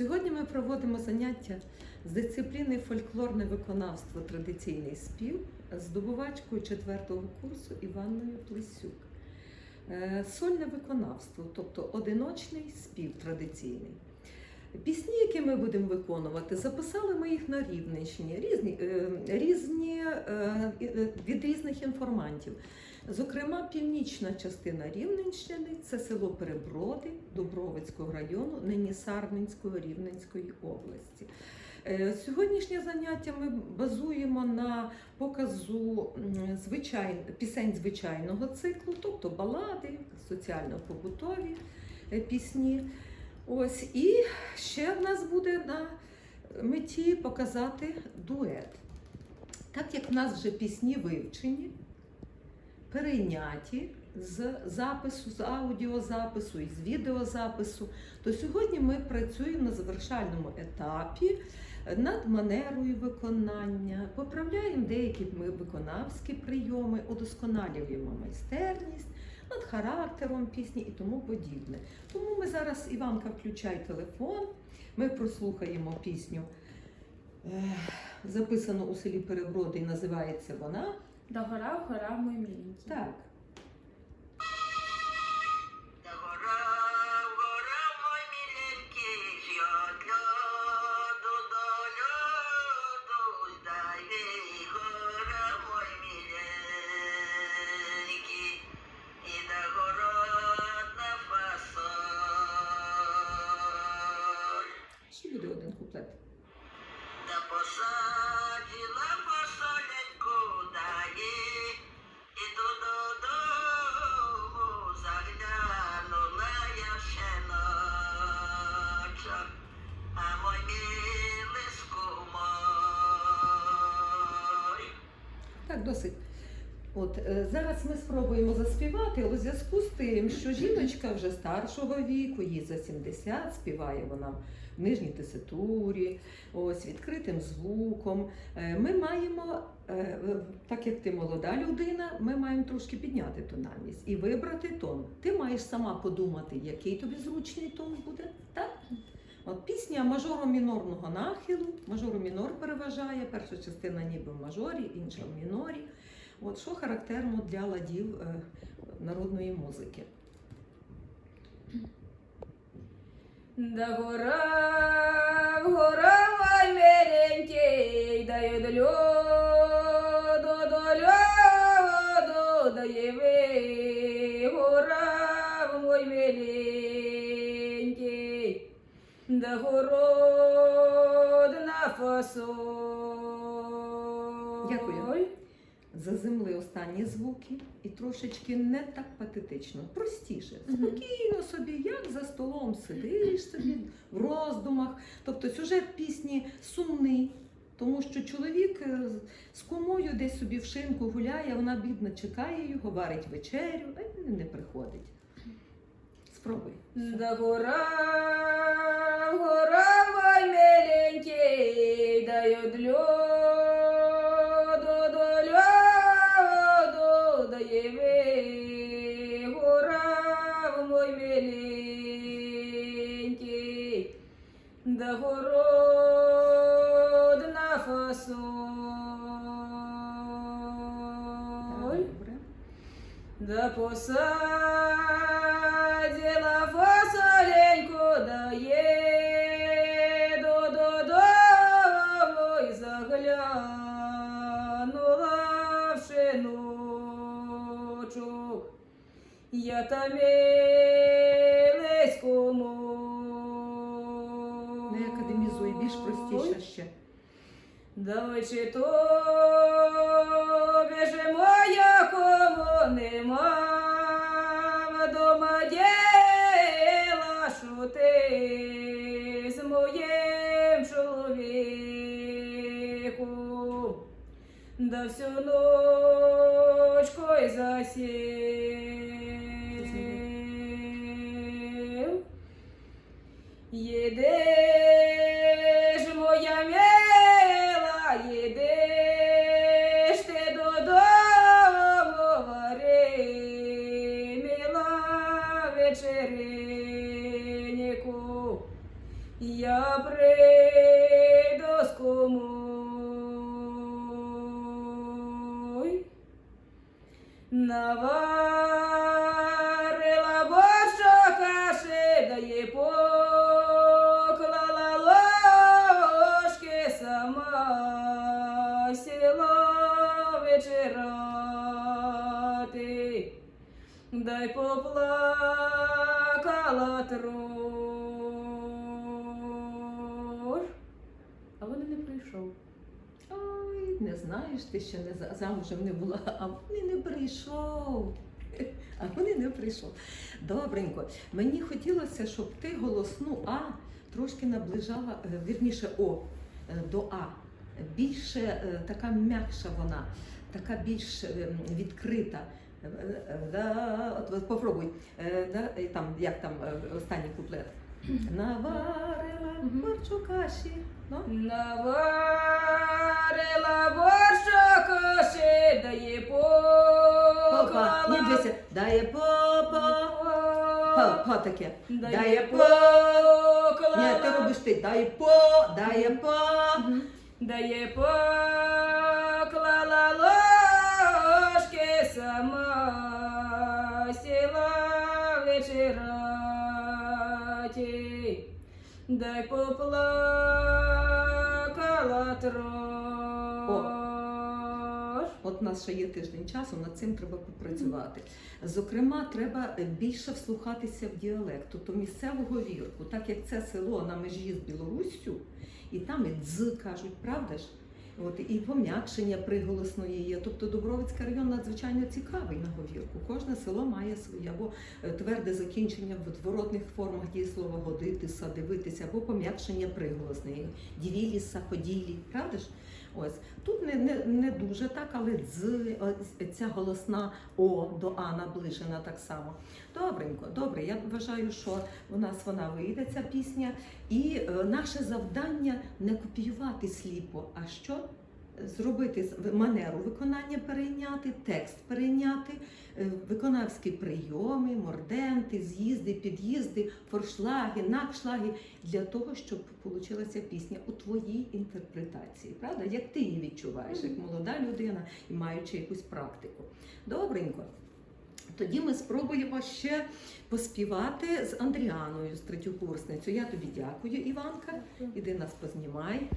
Сьогодні ми проводимо заняття з дисципліни фольклорне виконавство традиційний спів з здобувачкою 4 курсу Іванною Плесюк. Е, Сольне виконавство, тобто одиночний спів традиційний. Пісні, які ми будемо виконувати, записали ми їх на Рівненщині, різні, е, різні е, від різних інформантів. Зокрема, північна частина Рівненщини це село Переброди Дубровицького району, нині Сарненської Рівненської області. Е, Сьогоднішнє заняття ми базуємо на показу звичай... пісень звичайного циклу, тобто балади, соціально-побутові е, пісні. Ось і ще в нас буде на меті показати дует. Так як в нас вже пісні вивчені, перейняті з запису, з аудіозапису і з відеозапису, то сьогодні ми працюємо на завершальному етапі над манерою виконання, поправляємо деякі виконавські прийоми, удосконалюємо майстерність. Над характером пісні і тому подібне. Тому ми зараз, Іванка, включай телефон, ми прослухаємо пісню, е, записану у селі Переброди, і називається вона. Да гора, гора, мой миленький. Так. Да гора, гора, мой миленький, ждет лёду до лёду, дай ей, гора, мой миленький, и до городна. Ще буде один куплет. Да посадила Так, досить. От е, зараз ми спробуємо заспівати, але у зв'язку з тим, що жіночка вже старшого віку, їй за 70, співає вона в нижній теситурі, ось відкритим звуком. Е, Ми маємо, е, так як ти молода людина, ми маємо трошки підняти тональність і вибрати тон. Ти маєш сама подумати, який тобі зручний тон буде. Так? От пісня мажоро-мінорного нахилу. Мажоро-мінор переважає, перша частина ніби в мажорі, інша в мінорі. От що характерно для ладів е, народної музики. Да гора, гора, мой миленький, да й до до льоду, да єви, гора, мой миленький, да городна фасоль. Дякую. Заземли останні звуки і трошечки не так патетично, простіше. Спокійно собі, як за столом сидиш собі в роздумах. Тобто сюжет пісні сумний, тому що чоловік е, з- з кумою десь собі в шинку гуляє, вона бідна чекає його, варить вечерю, а він не приходить. Спробуй. Да гора, гора, мой миленький, да й од льоду, до льоду, да єви, гора, мой миленький, да городна фасоль. Добре. Да посадила Я там милеському. Не академізуй, більш простіше ще. Давай чи то біже моя кому нема дома діла, що ти з моїм чоловіком, да всю ночку й засів. Наварила борща каші, да їй поклала ложки сама сіла вечерати, дай поплакала труш. Знаєш, ти ще не замужем не була, а вони не прийшов. А вони не прийшов. Добренько. Мені хотілося, щоб ти голосну А трошки наближала, е, вірніше О е, до А. Більше е, така м'якша вона, така більш відкрита. Да, от, попробуй. Да, і там, як там останній куплет. Наварила борчу каші. Ну? Наварила борща ні, дивися, дає попа. Па, па таке. Дає по. Ні, ти робиш ти, дає по, дає по. Мгм. Да їй поклала ложки сама сіла вечерати, дай поплакала трош. От у нас ще є тиждень часу, над цим треба попрацювати. Зокрема, треба більше вслухатися в діалект, тобто місцевого вірку, так як це село на межі з Білоруссю, і там і дз кажуть, правда ж? От, і пом'якшення приголосної є. Тобто Дубровицький район надзвичайно цікавий на говірку. Кожне село має своє або е, тверде закінчення в відворотних формах дієслова годитися, дивитися, або пом'якшення приголосної. Дівіліса, ходілі, правда ж? Ось тут не, не, не дуже так, але ось ця голосна О до А наближена так само. Добренько, добре. Я вважаю, що у нас вона вийде, ця пісня. І е, наше завдання не копіювати сліпо, а що? Зробити манеру виконання перейняти, текст перейняти, е, виконавські прийоми, морденти, з'їзди, під'їзди, форшлаги, накшлаги для того, щоб вийшла пісня у твоїй інтерпретації. Правда? Як ти її відчуваєш, як молода людина і маючи якусь практику. Добренько. Тоді ми спробуємо ще поспівати з Андріаною, з третьокурсницею. Я тобі дякую, Іванка. Іди нас познімай.